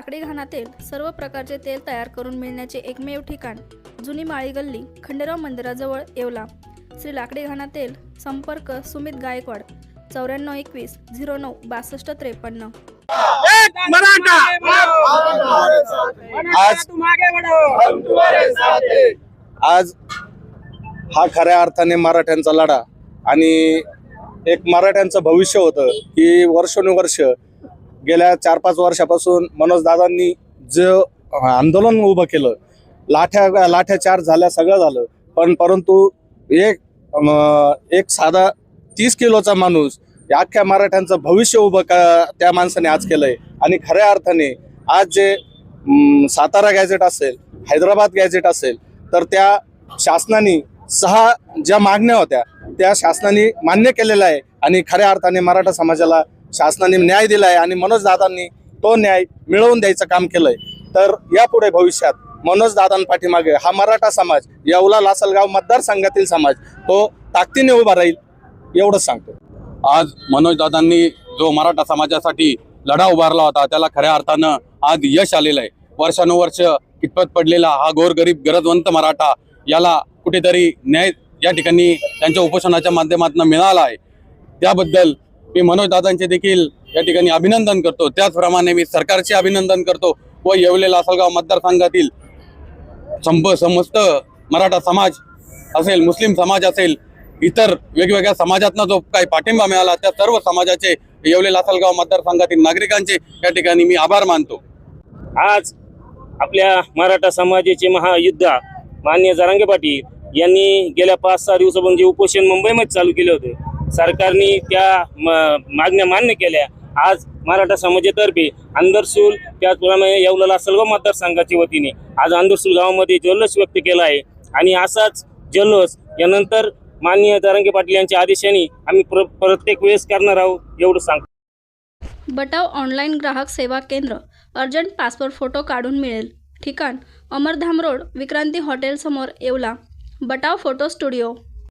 लाकडी घाणातील सर्व प्रकारचे तेल तयार करून मिळण्याचे एकमेव ठिकाण जुनी माळी गल्ली खंडेराव मंदिराजवळ येवला. श्री लाकडी घाणा तेल संपर्क सुमित गायकवाड चौऱ्याण्णव एकवीस झिरो नऊ बासष्ट त्रेपन्न. आज आज हा खऱ्या अर्थाने मराठ्यांचा लढा आणि एक मराठ्यांचं भविष्य होतं की वर्षानुवर्ष गेल्या चार पाच वर्षापासून मनोज दादांनी जे आंदोलन उभं केलं लाठ्या लाठ्या चार झाल्या सगळं झालं. पण परंतु एक एक साधा तीस किलोचा माणूस या अख्ख्या मराठ्यांचं भविष्य उभं का त्या माणसाने आज केलंय. आणि खऱ्या अर्थाने आज जे सातारा गॅजेट असेल हैदराबाद गॅजेट असेल तर त्या शासनाने सहा ज्या मागण्या होत्या त्या शासनाने मान्य केलेल्या आहे. आणि खऱ्या अर्थाने मराठा समाजाला शासनाने न्याय दिलाय आणि मनोज दादांनी तो न्याय मिळवून द्यायचं काम केलंय. तर यापुढे भविष्यात मनोज दादांपाठीमागे हा मराठा समाज येवला लासलगाव मतदारसंघातील समाज तो ताकदीने उभा राहील एवढंच सांगतो. आज मनोज दादांनी जो मराठा समाजासाठी लढा उभारला होता त्याला खऱ्या अर्थानं आज यश आलेलं आहे वर्षानुवर्ष कितपत पडलेला हा गोरगरीब गरजवंत मराठा याला कुठेतरी न्याय या ठिकाणी त्यांच्या उपोषणाच्या माध्यमातून मिळाला आहे. त्याबद्दल मी मनोज दादांचे देखील या ठिकाणी अभिनंदन करतो. त्याचप्रमाणे मी सरकारचे अभिनंदन करतो व येवले लासलगाव मतदारसंघातील संप समस्त मराठा समाज असेल मुस्लिम समाज असेल इतर वेगवेगळ्या समाजातनं जो काही पाठिंबा मिळाला त्या सर्व समाजाचे येवले लासलगाव मतदारसंघातील नागरिकांचे या ठिकाणी मी आभार मानतो. आज आपल्या मराठा समाजाचे महायुद्धा मान्य जरांगे पाटील यांनी गेल्या पाच सहा दिवसापासून जे उपोषण मुंबईमध्ये चालू केले होते सरकारने त्या म- मागण्या मान्य केल्या. आज मराठा समाजातर्फे अंदरसूल त्याचप्रमाणे येवलेला सर्व मतदारसंघाच्या वतीने आज अंदरसूल गावामध्ये जल्लोष व्यक्त केला आहे. आणि असाच जल्लोष यानंतर माननीय जरांगे पाटील यांच्या आदेशाने आम्ही प्र प्रत्येक वेळेस करणार आहोत एवढं सांगतो. बटाव ऑनलाईन ग्राहक सेवा केंद्र अर्जंट पासपोर्ट फोटो काढून मिळेल. ठिकाण अमरधाम रोड विक्रांती हॉटेलसमोर येवला. Batav photo studio.